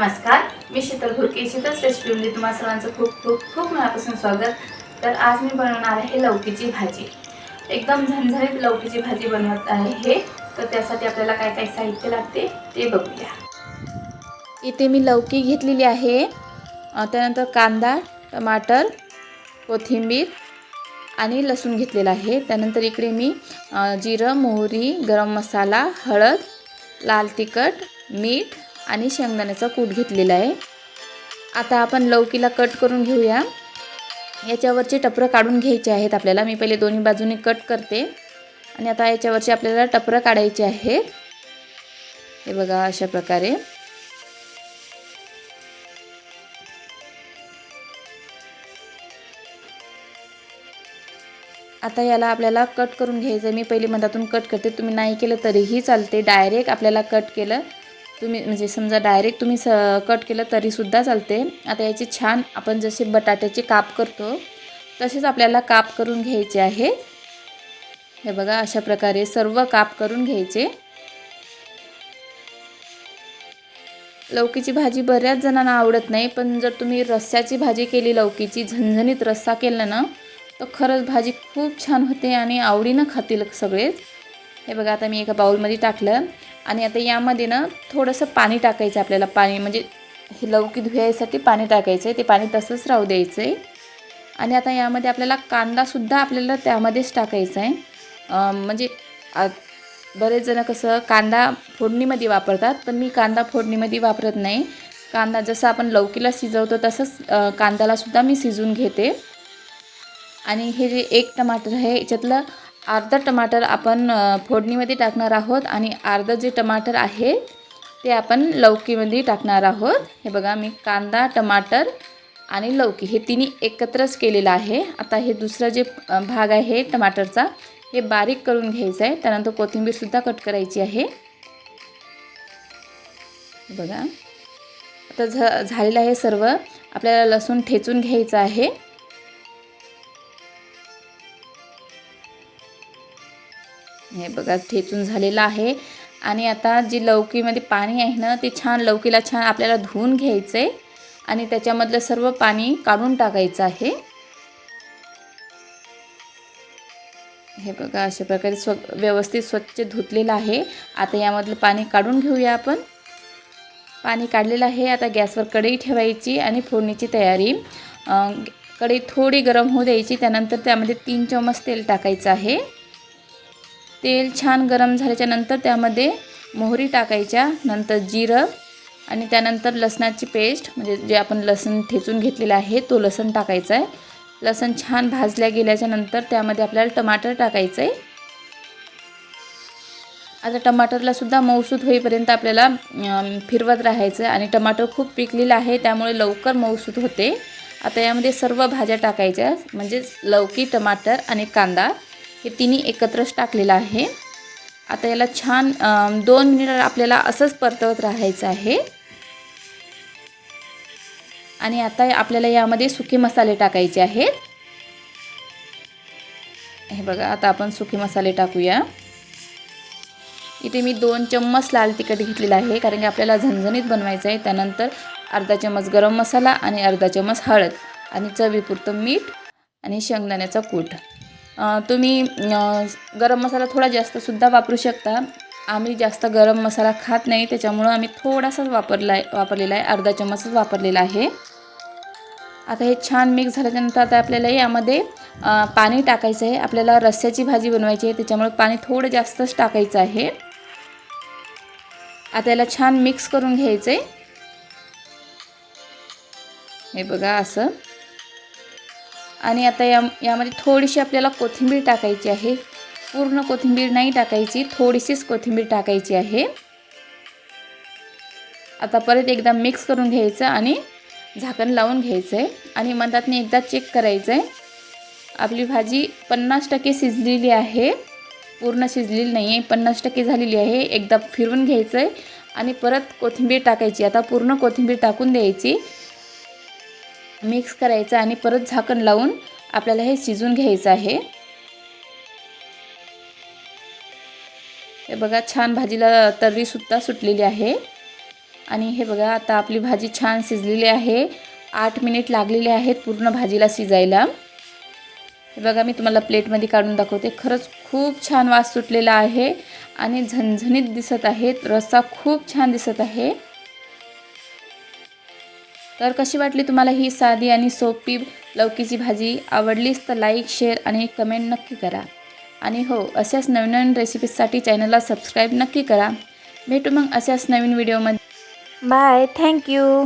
नमस्कार. मी शीतल भुरके शीतल रेसिपीमध्ये तुम्हा सर्वांचं खूप खूप खूप मनापासून स्वागत. तर आज मी बनवणार आहे लौकीची भाजी. एकदम झणझणीत लौकीची भाजी बनवत आहे हे. तर त्यासाठी आपल्याला काय काय साहित्य लागते ते बघूया. इथे मी लौकी घेतलेली आहे. त्यानंतर कांदा टमाटर कोथिंबीर आणि लसूण घेतलेला आहे. त्यानंतर इकडे मी जिरं मोहरी गरम मसाला हळद लाल तिखट मीठ आणि शेंगदाण्याचा कूट घेतलेला आहे. आता आपण लौकीला कट करून घेऊया. याच्यावरचे टपरं काढून घ्यायचे आहेत आपल्याला. मी पहिले दोन्ही बाजूने कट करते. आणि आता याच्यावरचे आपल्याला टपरं काढायचे आहेत. हे बघा अशा प्रकारे. आता याला आपल्याला कट करून घ्यायचं मी पहिले मधातून कट करते. तुम्ही नाही केलं तरीही चालते. डायरेक्ट आपल्याला कट केलं. तुम्ही म्हणजे समजा डायरेक्ट तुम्ही स कट केलं तरीसुद्धा चालते. आता याचे छान आपण जसे बटाट्याचे काप करतो तसेच आपल्याला काप करून घ्यायचे आहे. हे बघा अशा प्रकारे सर्व काप करून घ्यायचे. लौकीची भाजी बऱ्याच जणांना आवडत नाही पण जर तुम्ही रस्स्याची भाजी केली लौकीची झणझणीत रस्सा केला ना तर खरंच भाजी खूप छान होते आणि आवडीनं खातील सगळेच. हे बघा आता मी एका बाऊलमध्ये टाकलं. आणि आता यामध्ये ना थोडंसं पाणी टाकायचं आपल्याला. पाणी म्हणजे हे लौकी धुयायसाठी पाणी टाकायचं आहे. ते पाणी तसंच राहू द्यायचं आहे. आणि आता यामध्ये आपल्याला कांदासुद्धा आपल्याला त्यामध्येच टाकायचा आहे. म्हणजे बरेच जण कसं कांदा फोडणीमध्ये वापरतात पण मी कांदा फोडणीमध्ये वापरत नाही. कांदा जसं आपण लौकीला शिजवतो तसंच कांद्यालासुद्धा मी शिजवून घेते. आणि हे जे एक टमाटर आहे याच्यातलं अर्धा टमाटर आपण फोडणीमध्ये टाकणार आहोत आणि अर्धं जे टमाटर आहे ते आपण लौकीमध्ये टाकणार आहोत. हे बघा मी कांदा टमाटर आणि लौकी हे तिन्ही एकत्रच केलेलं आहे. आता हे दुसरं जे भाग आहे टमाटरचा हे बारीक करून घ्यायचं आहे. त्यानंतर कोथिंबीरसुद्धा कट करायची आहे. बघा. आता झ झालेलं आहे सर्व. आपल्याला लसूण ठेचून घ्यायचं आहे. हे बघा ठेचून झालेलं आहे. आणि आता जी लौकीमध्ये पाणी आहे ना ते छान लौकीला छान आपल्याला धुवून घ्यायचं आहे आणि त्याच्यामधलं सर्व पाणी काढून टाकायचं आहे. हे बघा अशा प्रकारे स्व व्यवस्थित स्वच्छ धुतलेलं आहे. आता यामधलं पाणी काढून घेऊया आपण. पाणी काढलेलं आहे. आता गॅसवर कढई ठेवायची आणि फोडणीची तयारी. कढई थोडी गरम होऊ द्यायची. त्यानंतर त्यामध्ये तीन चमच तेल टाकायचं आहे. तेल छान गरम झाल्याच्यानंतर त्यामध्ये मोहरी टाकायच्या नंतर जिरं आणि त्यानंतर लसणाची पेस्ट म्हणजे जे आपण लसण ठेचून घेतलेलं आहे तो लसण टाकायचा आहे. लसण छान भाजल्या गेल्याच्यानंतर त्यामध्ये आपल्याला टमाटर टाकायचं. आहे आता टमाटरला सुद्धा मऊसूत होईपर्यंत आपल्याला फिरवत राहायचं आणि टमाटर खूप पिकलेलं आहे त्यामुळे लवकर मऊसूत होते. आता यामध्ये सर्व भाज्या टाकायच्या म्हणजेच लौकी टमाटर आणि कांदा. हे तिन्ही एकत्रच टाकलेलं आहे. आता याला छान दोन मिनिट आपल्याला असंच परतवत राहायचं आहे. आणि आता आपल्याला यामध्ये सुके मसाले टाकायचे आहेत. हे बघा आता आपण सुके मसाले टाकूया. इथे मी दोन चम्मच लाल तिखट घेतलेलं आहे कारण की आपल्याला झणझणीत बनवायचं आहे. त्यानंतर अर्धा चम्मच गरम मसाला आणि अर्धा चम्मच हळद आणि चवीपुरतं मीठ आणि शेंगदाण्याचा कूट. तुम्ही गरम मसाला थोडा जास्तसुद्धा वापरू शकता. आम्ही जास्त गरम मसाला खात नाही त्याच्यामुळं आम्ही थोडासाच वापरला आहे वापरलेला आहे. अर्धा चम्मचच वापरलेला आहे. आता हे छान मिक्स झाल्याच्यानंतर आता आपल्याला यामध्ये पाणी टाकायचं आहे. आपल्याला रस्स्याची भाजी बनवायची आहे. त्याच्यामुळे पाणी थोडं जास्तच टाकायचं आहे. आता याला छान मिक्स करून घ्यायचं आहे हे बघा असं. आणि आता या यामध्ये थोडीशी आपल्याला कोथिंबीर टाकायची आहे. पूर्ण कोथिंबीर नाही टाकायची थोडीशीच कोथिंबीर टाकायची आहे. आता परत एकदा मिक्स करून घ्यायचं आणि झाकण लावून घ्यायचं आहे आणि मधातनी एकदा चेक करायचं आहे आपली भाजी पन्नास टक्के शिजलेली आहे. पूर्ण शिजलेली नाही आहे पन्नास टक्के झालेली आहे. एकदा फिरवून घ्यायचं आहे आणि परत कोथिंबीर टाकायची. आता पूर्ण कोथिंबीर टाकून द्यायची. मिक्स करायचं आणि परत झाकण लावून आपल्याला हे शिजून घ्यायचं आहे. हे बघा छान भाजीला तर्रीसुद्धा सुटलेली आहे. आणि हे बघा आता आपली भाजी छान शिजलेली आहे. आठ मिनिट लागलेले आहेत पूर्ण भाजीला शिजायला. हे बघा मी तुम्हाला प्लेटमध्ये काढून दाखवते. खरंच खूप छान वास सुटलेला आहे आणि झणझणीत दिसत आहेत. रस्सा खूप छान दिसत आहे. तर कशी वाटली तुम्हाला ही साधी आणि सोपी लौकीची भाजी? आवडलीच तर लाईक शेअर आणि कमेंट नक्की करा. आणि हो अशाच नवीन नवीन रेसिपीजसाठी चॅनलला सबस्क्राईब नक्की करा. भेटू मग अशाच नवीन व्हिडिओमध्ये बाय थँक्यू